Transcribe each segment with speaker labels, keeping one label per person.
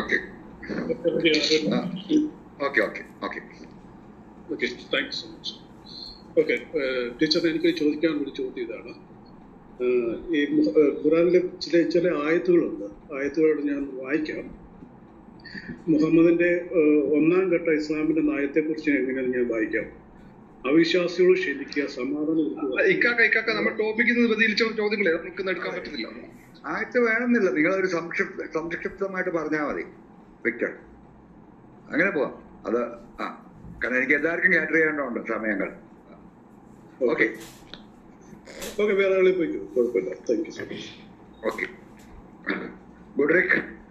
Speaker 1: Okay okay okay okay
Speaker 2: okay thanks so much okay teacher എനിക്ക് ചോദിക്കാൻ ഒരു ചോദ്യം ഇതാണ്. ഈ ഖുറാനിലെ ചില ചില ആയത്തുകളുണ്ട്. ആയത്തുകളോട് ഞാൻ വായിക്കാം. മുഹമ്മദിന്റെ ഒന്നാം ഘട്ട ഇസ്ലാമിന്റെ നയത്തെക്കുറിച്ച് എങ്ങനെയാണ് ഞാൻ വായിക്കാം. അവിശ്വാസിയോട് ക്ഷണിക്കുക സമാധാനം.
Speaker 1: ഇക്കാക്ക ഇക്കാക്ക നമ്മൾ ടോപ്പിക്കിൽ നിന്ന് വ്യതിരിച്ച ചോദ്യങ്ങളെ നമുക്ക് എടുക്കാൻ പറ്റുന്നില്ല ആയിട്ട് വേണമെന്നില്ല. നിങ്ങൾ ഒരു സംക്ഷിപ്ത സംക്ഷിപ്തമായിട്ട് പറഞ്ഞാൽ മതി. വിക്ടർ അങ്ങനെ പോവാം. അത് ആ. കാരണം എനിക്ക് എല്ലാവർക്കും ക്യാറ്റർ ചെയ്യേണ്ടതുണ്ട് സമയങ്ങൾ. ഓക്കെ.
Speaker 2: ഓക്കെ. വേറെ ആളെ പോയിക്കോ കുഴപ്പമില്ല. Thank you so much
Speaker 1: okay. ഗുഡ്രിക്.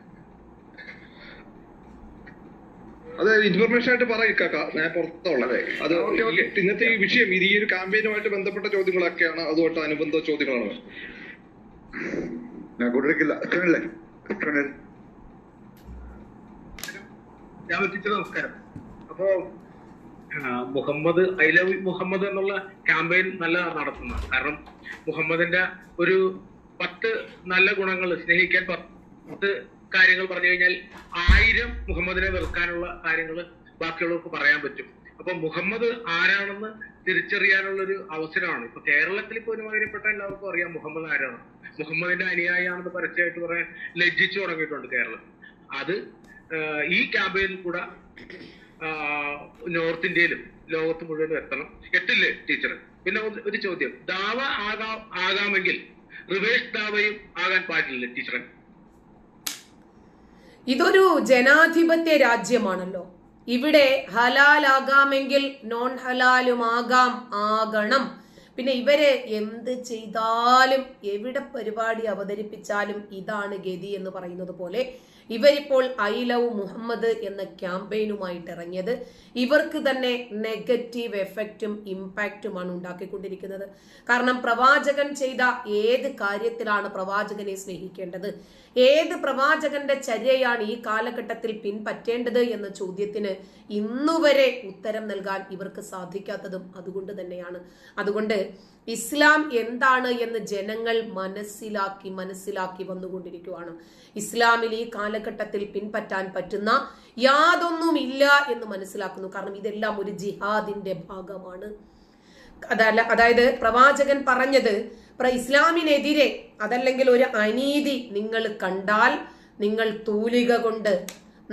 Speaker 3: അത് ഇൻഫർമേഷൻ ആയിട്ട് പറയും കാക്ക. ഞാൻ പുറത്തുള്ളത്.
Speaker 1: അത് ഓക്കേ, ഓക്കേ.
Speaker 3: ഇന്നത്തെ ഈ വിഷയം ഇത് ഈ ഒരു ക്യാമ്പയിനുമായിട്ട് ബന്ധപ്പെട്ട ചോദ്യങ്ങളൊക്കെയാണ് അതുമായിട്ട് അനുബന്ധ ചോദ്യങ്ങളാണ്.
Speaker 1: ഞാൻ കൊടുക്കില്ല അച്ഛനല്ലേ? സുനിൽ
Speaker 4: ഞാൻ ടീച്ചർ നമസ്കാരം. അപ്പോ മുഹമ്മദ് ഐ ലവ് മുഹമ്മദ് എന്നുള്ള ക്യാമ്പയിൻ നല്ല നടത്തുന്ന. കാരണം മുഹമ്മദിന്റെ ഒരു പത്ത് നല്ല ഗുണങ്ങൾ സ്നേഹിക്കാൻ പത്ത് കാര്യങ്ങൾ പറഞ്ഞു കഴിഞ്ഞാൽ ആയിരം മുഹമ്മദിനെ വെറുക്കാനുള്ള കാര്യങ്ങൾ ബാക്കിയുള്ളവർക്ക് പറയാൻ പറ്റും. അപ്പൊ മുഹമ്മദ് ആരാണെന്ന് തിരിച്ചറിയാനുള്ള ഒരു അവസരമാണ്. ഇപ്പൊ കേരളത്തിൽ ഇപ്പോൾ ഒരുമാതിരിപ്പെട്ട എല്ലാവർക്കും അറിയാം മുഹമ്മദ് ആരാണ്. മുഹമ്മദിന്റെ അനുയായിയാണെന്ന് പരസ്യമായിട്ട് പറയാൻ ലജ്ജിച്ചു തുടങ്ങിയിട്ടുണ്ട് കേരളം. അത് ഈ ക്യാമ്പയിനിൽ കൂടെ നോർത്ത് ഇന്ത്യയിലും ലോകത്ത് മുഴുവനും എത്തണം. എത്തില്ലേ ടീച്ചർ പിന്നെ ഒരു- ഒരു ചോദ്യം. ദാവ ആകാം ആകാമെങ്കിൽ റിവേഴ്സ് ദാവയും ആകാൻ പാടില്ല ടീച്ചറെ?
Speaker 5: ഇതൊരു ജനാധിപത്യ രാജ്യമാണല്ലോ. ഇവിടെ ഹലാലാകാമെങ്കിൽ നോൺ ഹലാലുമാകാം ആകണം. പിന്നെ ഇവരെ എന്ത് ചെയ്താലും എവിടെ പരിപാടി അവതരിപ്പിച്ചാലും ഇതാണ് ഗതി എന്ന് പറയുന്നത് പോലെ ഇവരിപ്പോൾ ഐ ലവ് മുഹമ്മദ് എന്ന ക്യാമ്പയിനുമായിട്ട് ഇറങ്ങിയത് ഇവർക്ക് തന്നെ നെഗറ്റീവ് എഫക്റ്റും ഇമ്പാക്റ്റുമാണ് ഉണ്ടാക്കിക്കൊണ്ടിരിക്കുന്നത്. കാരണം പ്രവാചകൻ ചെയ്ത ഏത് കാര്യത്തിലാണ് പ്രവാചകനെ സ്നേഹിക്കേണ്ടത്? ഏത് പ്രവാചകന്റെ ചര്യയാണ് ഈ കാലഘട്ടത്തിൽ പിൻപറ്റേണ്ടത് എന്ന ചോദ്യത്തിന് ഇന്നുവരെ ഉത്തരം നൽകാൻ ഇവർക്ക് സാധിക്കാത്തതും അതുകൊണ്ട് തന്നെയാണ്. അതുകൊണ്ട് ഇസ്ലാം എന്താണ് എന്ന് ജനങ്ങൾ മനസ്സിലാക്കി മനസ്സിലാക്കി വന്നുകൊണ്ടിരിക്കുകയാണ് ഇസ്ലാമിൽ ഈ കാലഘട്ടത്തിൽ പിൻപറ്റാൻ പറ്റുന്ന യാതൊന്നുമില്ല എന്ന് മനസ്സിലാക്കുന്നു. കാരണം ഇതെല്ലാം ഒരു ജിഹാദിന്റെ ഭാഗമാണ്. അതല്ല അതായത് പ്രവാചകൻ പറഞ്ഞത് ഇസ്ലാമിനെതിരെ അതല്ലെങ്കിൽ ഒരു അനീതി നിങ്ങൾ കണ്ടാൽ നിങ്ങൾ തൂലിക കൊണ്ട്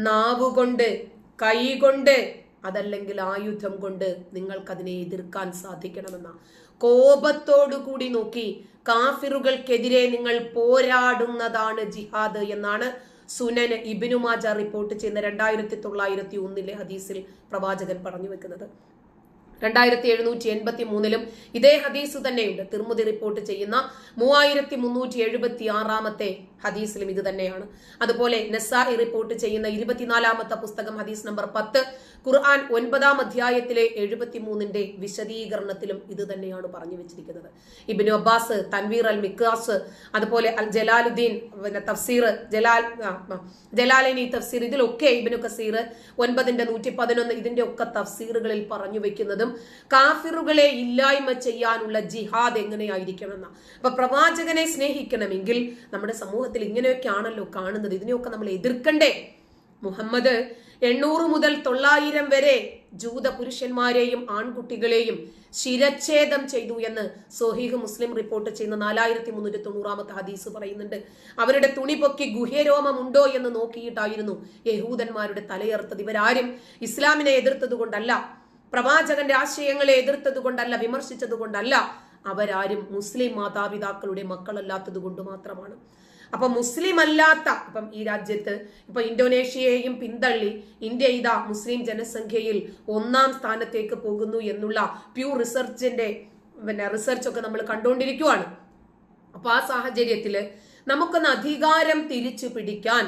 Speaker 5: നാവുകൊണ്ട് കൈകൊണ്ട് അതല്ലെങ്കിൽ ആയുധം കൊണ്ട് നിങ്ങൾക്കതിനെ എതിർക്കാൻ സാധിക്കണമെന്ന. കോപത്തോടു കൂടി നോക്കി കാഫിറുകൾക്കെതിരെ നിങ്ങൾ പോരാടുന്നതാണ് ജിഹാദ് എന്നാണ് സുനൻ ഇബിനുമാജ റിപ്പോർട്ട് ചെയ്യുന്ന രണ്ടായിരത്തി തൊള്ളായിരത്തി ഒന്നിലെ ഹദീസിൽ പ്രവാചകൻ പറഞ്ഞു വെക്കുന്നത്. രണ്ടായിരത്തി എഴുന്നൂറ്റി എൺപത്തി മൂന്നിലും ഇതേ ഹദീസ് തന്നെയുണ്ട്. തിർമുതി റിപ്പോർട്ട് ചെയ്യുന്ന മൂവായിരത്തി മുന്നൂറ്റി എഴുപത്തി ആറാമത്തെ ഹദീസിലും ഇത് തന്നെയാണ്. അതുപോലെ നസായി റിപ്പോർട്ട് ചെയ്യുന്ന ഇരുപത്തിനാലാമത്തെ പുസ്തകം ഹദീസ് നമ്പർ പത്ത് ഖുർആൻ ഒൻപതാം അധ്യായത്തിലെ എഴുപത്തി മൂന്നിന്റെ വിശദീകരണത്തിലും ഇത് തന്നെയാണ് പറഞ്ഞു വെച്ചിരിക്കുന്നത്. ഇബിനു അബ്ബാസ് തൻവീർ അൽ മിക്കാസ് അതുപോലെ അൽ ജലാലുദ്ദീൻ പിന്നെ തഫ്സീർ ജലാൽ ജലാലിനി തഫ്സീർ ഇതിലൊക്കെ ഇബിനു കസീർ ഒൻപതിന്റെ നൂറ്റി പതിനൊന്ന് ഇതിന്റെ ഒക്കെ തഫ്സീറുകളിൽ പറഞ്ഞു വെക്കുന്നതും കാഫിറുകളെ ഇല്ലായ്മ ചെയ്യാനുള്ള ജിഹാദ് എങ്ങനെയായിരിക്കണമെന്ന. അപ്പൊ പ്രവാചകനെ സ്നേഹിക്കണമെങ്കിൽ നമ്മുടെ സമൂഹത്തിൽ ഇങ്ങനെയൊക്കെ ആണല്ലോ കാണുന്നത്. ഇതിനെയൊക്കെ നമ്മൾ എതിർക്കണ്ടേ? മുഹമ്മദ് എണ്ണൂറ് മുതൽ തൊള്ളായിരം വരെ ജൂത പുരുഷന്മാരെയും ആൺകുട്ടികളെയും ശിരച്ഛേദം ചെയ്തു എന്ന് സോഹീഹ് മുസ്ലിം റിപ്പോർട്ട് ചെയ്യുന്ന നാലായിരത്തി മുന്നൂറ്റി തൊണ്ണൂറാമത്തെ ഹദീസ് പറയുന്നുണ്ട്. അവരുടെ തുണി പൊക്കി ഗുഹ്യരോമമുണ്ടോ എന്ന് നോക്കിയിട്ടായിരുന്നു യഹൂദന്മാരുടെ തലയർത്തത് ഇവരാരും ഇസ്ലാമിനെ എതിർത്തത് കൊണ്ടല്ല പ്രവാചകന്റെ ആശയങ്ങളെ എതിർത്തത് കൊണ്ടല്ല വിമർശിച്ചത് കൊണ്ടല്ല അവരാരും മുസ്ലിം മാതാപിതാക്കളുടെ മക്കളല്ലാത്തത് കൊണ്ട് മാത്രമാണ്. അപ്പൊ മുസ്ലിം അല്ലാത്ത ഇപ്പം ഈ രാജ്യത്ത് ഇപ്പൊ ഇന്തോനേഷ്യയെയും പിന്തള്ളി ഇന്ത്യ ഇതാ മുസ്ലിം ജനസംഖ്യയിൽ ഒന്നാം സ്ഥാനത്തേക്ക് പോകുന്നു എന്നുള്ള പ്യൂർ റിസർച്ചിന്റെ പിന്നെ റിസർച്ചൊക്കെ നമ്മൾ കണ്ടുകൊണ്ടിരിക്കുവാണ്. അപ്പൊ ആ സാഹചര്യത്തിൽ നമുക്കൊന്ന് അധികാരം തിരിച്ചു പിടിക്കാൻ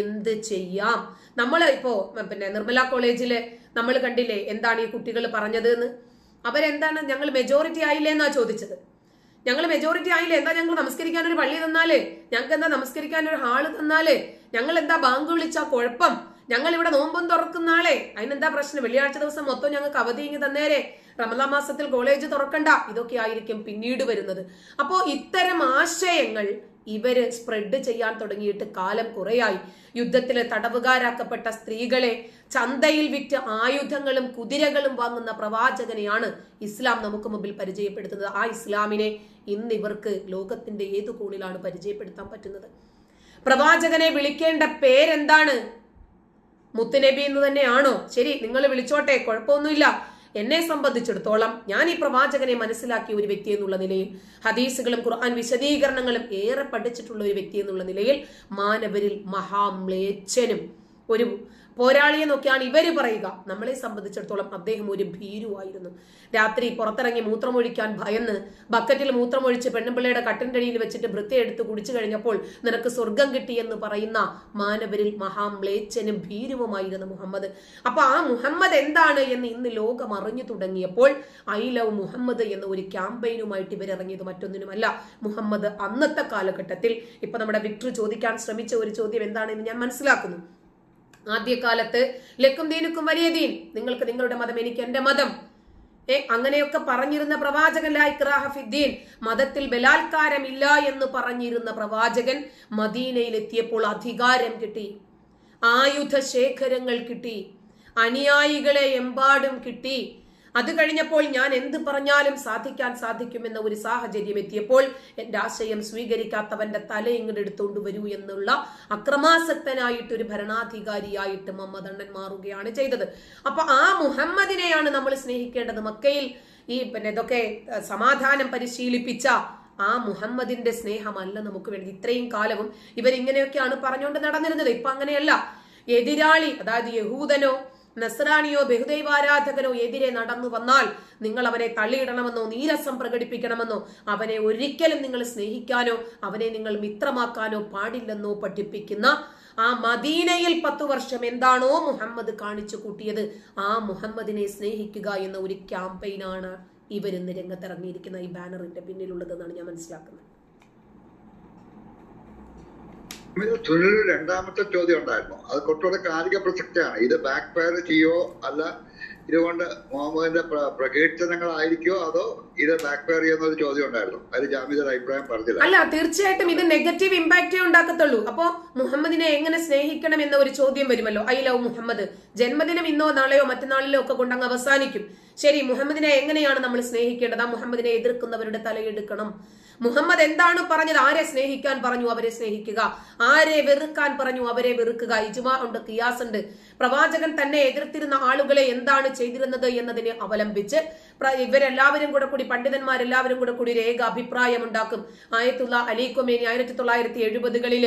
Speaker 5: എന്ത് ചെയ്യാം? നമ്മൾ ഇപ്പോ പിന്നെ നിർമ്മല കോളേജിൽ നമ്മൾ കണ്ടില്ലേ എന്താണ് ഈ കുട്ടികൾ പറഞ്ഞത് എന്ന് അവരെന്താണ് ഞങ്ങൾ മെജോറിറ്റി ആയില്ലേ എന്നാ ചോദിച്ചത്. ഞങ്ങൾ മെജോറിറ്റി ആയില്ലേ? എന്താ ഞങ്ങൾ നമസ്കരിക്കാൻ ഒരു പള്ളി തന്നാലേ? ഞങ്ങൾക്ക് എന്താ നമസ്കരിക്കാൻ ഒരു ഹാൾ തന്നാലേ? ഞങ്ങൾ എന്താ ബാങ്ക് വിളിച്ചാ കുഴപ്പം? ഞങ്ങൾ ഇവിടെ നോമ്പും തുറക്കുന്ന ആളെ. അതിനെന്താ പ്രശ്നം? വെള്ളിയാഴ്ച ദിവസം മൊത്തം ഞങ്ങൾക്ക് അവധി ഇങ്ങ് തന്നേരെ. റമദാ മാസത്തിൽ കോളേജ് തുറക്കണ്ട. ഇതൊക്കെ ആയിരിക്കും പിന്നീട് വരുന്നത്. അപ്പോ ഇത്തരം ആശയങ്ങൾ ഇവർ സ്പ്രെഡ് ചെയ്യാൻ തുടങ്ങിയിട്ട് കാലം കുറയായി. യുദ്ധത്തിലെ തടവുകാരാക്കപ്പെട്ട സ്ത്രീകളെ ചന്തയിൽ വിറ്റ് ആയുധങ്ങളും കുതിരകളും വാങ്ങുന്ന പ്രവാചകനെയാണ് ഇസ്ലാം നമുക്ക് മുമ്പിൽ പരിചയപ്പെടുത്തുന്നത്. ആ ഇസ്ലാമിനെ ഇന്ന് ഇവർക്ക് ലോകത്തിന്റെ ഏത് കോണിലാണ് പരിചയപ്പെടുത്താൻ പറ്റുന്നത്? പ്രവാചകനെ വിളിക്കേണ്ട പേരെന്താണ്? മുത്തുനബി എന്ന് തന്നെയാണോ? ശരി നിങ്ങൾ വിളിച്ചോട്ടെ കുഴപ്പമൊന്നുമില്ല. എന്നെ സംബന്ധിച്ചിടത്തോളം ഞാൻ ഈ പ്രവാചകനെ മനസ്സിലാക്കിയ ഒരു വ്യക്തി എന്നുള്ള നിലയിൽ ഹദീസുകളും ഖുർആൻ വിശദീകരണങ്ങളും ഏറെ പഠിച്ചിട്ടുള്ള ഒരു വ്യക്തി എന്നുള്ള നിലയിൽ മാനവരിൽ മഹാമ്ലേച്ഛനും ഒരു പോരാളിയെ നോക്കിയാണ് ഇവർ പറയുക. നമ്മളെ സംബന്ധിച്ചിടത്തോളം അദ്ദേഹം ഒരു ഭീരുവായിരുന്നു. രാത്രി പുറത്തിറങ്ങി മൂത്രമൊഴിക്കാൻ ഭയന്ന് ബക്കറ്റിൽ മൂത്രമൊഴിച്ച് പെണ്ണുപിള്ളയുടെ കട്ടിന്റെ അടിയിൽ വെച്ചിട്ട് വൃത്തി എടുത്ത് കുടിച്ചു കഴിഞ്ഞപ്പോൾ നിനക്ക് സ്വർഗം കിട്ടി എന്ന് പറയുന്ന മാനവരിൽ മഹാമ്ലേച്ഛനും ഭീരുവുമായിരുന്നു മുഹമ്മദ്. അപ്പൊ ആ മുഹമ്മദ് എന്താണ് എന്ന് ഇന്ന് ലോകം അറിഞ്ഞു തുടങ്ങിയപ്പോൾ ഐ ലവ് മുഹമ്മദ് എന്ന ഒരു ക്യാമ്പയിനുമായിട്ട് ഇവരിറങ്ങിയത് മറ്റൊന്നിനുമല്ല. മുഹമ്മദ് അന്നത്തെ കാലഘട്ടത്തിൽ ഇപ്പൊ നമ്മുടെ വിക്ടർ ചോദിക്കാൻ ശ്രമിച്ച ഒരു ചോദ്യം എന്താണെന്ന് ഞാൻ മനസ്സിലാക്കുന്നു. ആദ്യകാലത്ത് ലക്കും ദീനുക്കും വലിയ ദീൻ. നിങ്ങൾക്ക് നിങ്ങളുടെ മതം എനിക്ക് എന്റെ മതം. ഏ അങ്ങനെയൊക്കെ പറഞ്ഞിരുന്ന പ്രവാചകൻ ലാ മതത്തിൽ ഫിദ്ദീൻ മതത്തിൽ ബലാത്കാരമില്ല എന്ന് പറഞ്ഞിരുന്ന പ്രവാചകൻ മദീനയിലെത്തിയപ്പോൾ അധികാരം കിട്ടി. ആയുധ ശേഖരങ്ങൾ കിട്ടി. അനുയായികളെ എമ്പാടും കിട്ടി. അത് കഴിഞ്ഞപ്പോൾ ഞാൻ എന്ത് പറഞ്ഞാലും സാധിക്കാൻ സാധിക്കുമെന്ന ഒരു സാഹചര്യം എത്തിയപ്പോൾ എന്റെ ആശയം സ്വീകരിക്കാത്തവന്റെ തല ഇങ്ങോട്ട് എടുത്തുകൊണ്ട് വരൂ എന്നുള്ള അക്രമാസക്തനായിട്ട് ഒരു ഭരണാധികാരിയായിട്ട് മുഹമ്മദ് അണ്ണൻ മാറുകയാണ് ചെയ്തത്. അപ്പൊ ആ മുഹമ്മദിനെയാണ് നമ്മൾ സ്നേഹിക്കേണ്ടത്. മക്കയിൽ ഈ പിന്നെ ഇതൊക്കെ സമാധാനം പരിശീലിപ്പിച്ച ആ മുഹമ്മദിന്റെ സ്നേഹമല്ല നമുക്ക് വേണ്ടത്. ഇത്രയും കാലവും ഇവരിങ്ങനെയൊക്കെയാണ് പറഞ്ഞുകൊണ്ട് നടന്നിരുന്നത്. ഇപ്പൊ അങ്ങനെയല്ല എതിരാളി അതായത് യഹൂദനോ നസ്രാണിയോ ബഹുദൈവാരാധകനോ എതിരെ നടന്നു വന്നാൽ നിങ്ങൾ അവനെ തള്ളിയിടണമെന്നോ നീരസം പ്രകടിപ്പിക്കണമെന്നോ അവനെ ഒരിക്കലും നിങ്ങൾ സ്നേഹിക്കാനോ അവനെ നിങ്ങൾ മിത്രമാക്കാനോ പാടില്ലെന്നോ പഠിപ്പിക്കുന്ന ആ മദീനയിൽ പത്തു വർഷം എന്താണോ മുഹമ്മദ് കാണിച്ചു കൂട്ടിയത് ആ മുഹമ്മദിനെ സ്നേഹിക്കുക എന്ന ഒരു ക്യാമ്പയിനാണ് ഇവരിന്ന് രംഗത്തിറങ്ങിയിരിക്കുന്ന ഈ ബാനറിന്റെ പിന്നിലുള്ളതെന്നാണ് ഞാൻ മനസ്സിലാക്കുന്നത്.
Speaker 1: ഇത് രണ്ടാമത്തെ ചോദ്യം ഉണ്ടായിരുന്നു. അത് കുറച്ചുകൂടെ കാലിക പ്രസക്തിയാണ്. ഇത് ബാക്ക് ഫയർ ചെയ്യോ അല്ല ഇതുകൊണ്ട് മുഹമ്മദിന്റെ പ്ര- പ്രകീർത്തനങ്ങളായിരിക്കോ അതോ ഇത് ബാക്ക് ഫയർ ചെയ്യുന്ന ഒരു ചോദ്യം ഉണ്ടായിരുന്നു. അതിൽ ജാമ്യതയുടെ അഭിപ്രായം പറഞ്ഞില്ല.
Speaker 5: അല്ല തീർച്ചയായിട്ടും ഇത് നെഗറ്റീവ് ഇമ്പാക്റ്റേ ഉണ്ടാക്കത്തുള്ളൂ. അപ്പോ മുഹമ്മദിനെ എങ്ങനെ സ്നേഹിക്കണം എന്ന ഒരു ചോദ്യം വരുമല്ലോ. I love Muhammad. ജന്മദിനം ഇന്നോ നാളെയോ മറ്റന്നാളിലോ ഒക്കെ കൊണ്ടങ്ങ് അവസാനിക്കും. ശരി മുഹമ്മദിനെ എങ്ങനെയാണ് നമ്മൾ സ്നേഹിക്കേണ്ടത്? ആ മുഹമ്മദിനെ എതിർക്കുന്നവരുടെ തലയെടുക്കണം. മുഹമ്മദ് എന്താണ് പറഞ്ഞത്? ആരെ സ്നേഹിക്കാൻ പറഞ്ഞു? അവരെ സ്നേഹിക്കുക. ആരെ വെറുക്കാൻ പറഞ്ഞു? അവരെ വെറുക്കുക. ഇജുമാ ഉണ്ട് കിയാസ് ഉണ്ട്. പ്രവാചകൻ തന്നെ എതിർത്തിരുന്ന ആളുകളെ എന്താണ് ചെയ്തിരുന്നത് എന്നതിനെ അവലംബിച്ച് ഇവരെല്ലാവരും കൂടെ കൂടി പണ്ഡിതന്മാരെല്ലാവരും കൂടെ കൂടി ഒരു ഏക അഭിപ്രായം ഉണ്ടാക്കും. ആയത്തുള്ള അലീഖുമേനി ആയിരത്തി തൊള്ളായിരത്തി എഴുപതുകളിൽ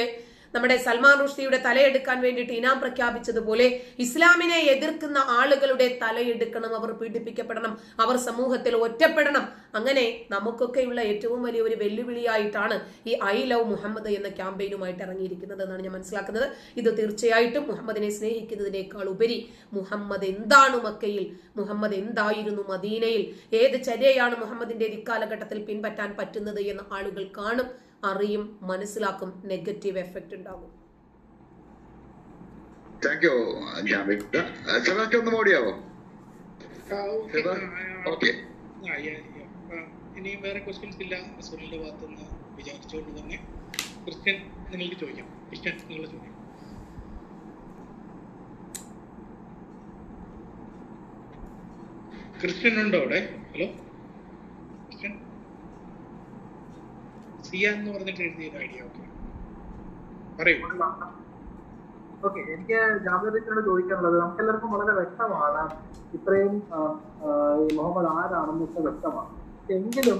Speaker 5: നമ്മുടെ സൽമാൻ റുഷ്ദിയുടെ തലയെടുക്കാൻ വേണ്ടിയിട്ട് ഇനാം പ്രഖ്യാപിച്ചതുപോലെ ഇസ്ലാമിനെ എതിർക്കുന്ന ആളുകളുടെ തലയെടുക്കണം അവർ പീഡിപ്പിക്കപ്പെടണം അവർ സമൂഹത്തിൽ ഒറ്റപ്പെടണം. അങ്ങനെ നമുക്കൊക്കെയുള്ള ഏറ്റവും വലിയ ഒരു വെല്ലുവിളിയായിട്ടാണ് ഈ ഐ ലവ് മുഹമ്മദ് എന്ന ക്യാമ്പയിനുമായിട്ട് ഇറങ്ങിയിരിക്കുന്നത് എന്നാണ് ഞാൻ മനസ്സിലാക്കുന്നത്. ഇത് തീർച്ചയായിട്ടും മുഹമ്മദിനെ സ്നേഹിക്കുന്നതിനേക്കാൾ ഉപരി മുഹമ്മദ് എന്താണ് മക്കയിൽ മുഹമ്മദ് എന്തായിരുന്നു മദീനയിൽ ഏത് ചര്യയാണ് മുഹമ്മദിന്റെ ഇക്കാലഘട്ടത്തിൽ പിൻപറ്റാൻ പറ്റുന്നത് എന്ന് ആളുകൾ കാണും. അറിയും മനസ്സിലാക്കും നെഗറ്റീവ് എഫക്റ്റ് ഉണ്ടാകും.
Speaker 1: താങ്ക് യു ഒന്ന്
Speaker 6: ഇനി വേറെ ക്വസ്റ്റ്യൻസ് ഇല്ല. സുനിലിന്റെ ഭാഗത്തുനിന്ന് വിചാരിച്ചുകൊണ്ട് തന്നെ. ക്രിസ്ത്യൻ നിങ്ങൾക്ക് ചോദിക്കാം. ക്രിസ്ത്യൻ ചോദിക്കാം. ക്രിസ്ത്യൻ ഉണ്ടോ അവിടെ? Hello Christian? സിയ എന്ന് പറഞ്ഞിട്ട് എഴുതിയ ഒരു ഐഡിയ ഓക്കെ പറയൂ.
Speaker 7: ഓക്കെ എനിക്ക് ജാമ്യത്തിനോട് ചോദിക്കാനുള്ളത് നമുക്ക് എല്ലാവർക്കും വളരെ വ്യക്തമാണ് ഇത്രയും മുഹമ്മദ് ആരാണെന്നൊക്കെ വ്യക്തമാണ്. എങ്കിലും